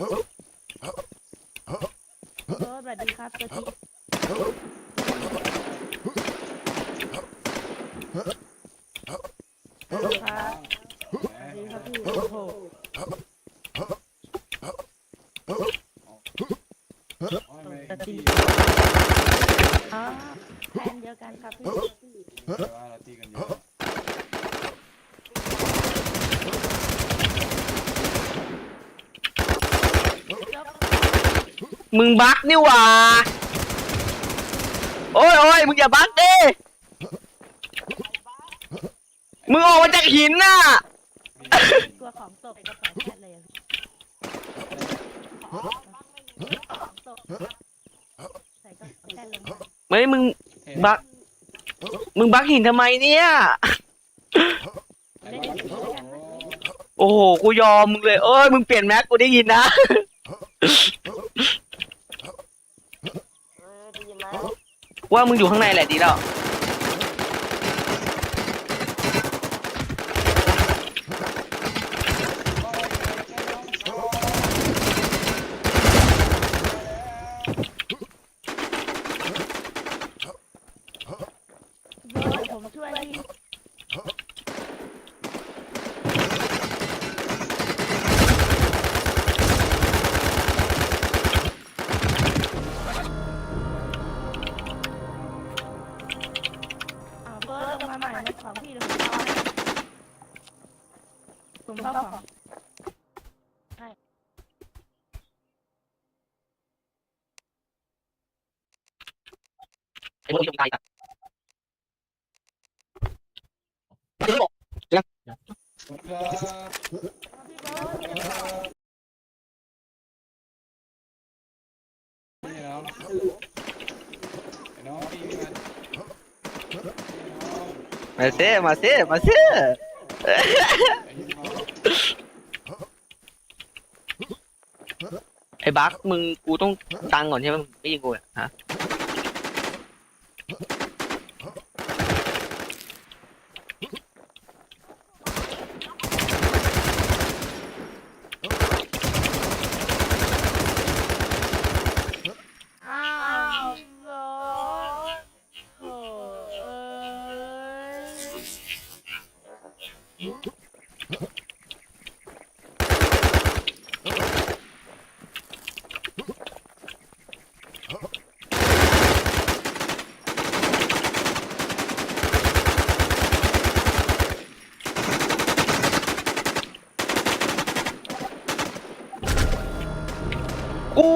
โอ้สวัสดีครับตัวที่สวัสดีครับสวัสดีครับพี่โอ้โหตัวที่อ๋อแฟนเดียวกันครับพี่ ว่าเราตีกันเยอะ มึงบักนี่หว่า โอ้ยโอ้ยมึงอย่าบักดิ มึงออกมาจากหินน่ะกลัวของตกกระเป๋าแพทย์เลยอะของตกใส่กระเป๋าแพทย์ลงมาเฮ้ยมึงบักมึงบักหินทำไมเนี่ยไอ้บ้าโอ้โหโอ้โห กูยอมมึงเลย เอ้ย มึงเปลี่ยนแม็กกูได้ยินนะ ว่ามึงอยู่ข้างในแหละดีแล้วผมช่วยพี่ ผมเข้าของไอ้พวกนี้ตายอะครับพี่โบ๊ทนี่น้องไอ้น้องพี่พี่มันพี่น้องมาเซ่มาเซ่มาเซ่ ไอ้พี่น้องไอ้บักมึงกูต้องตังก่อนใช่ไหมไม่ยิงกูอะฮะ อ้า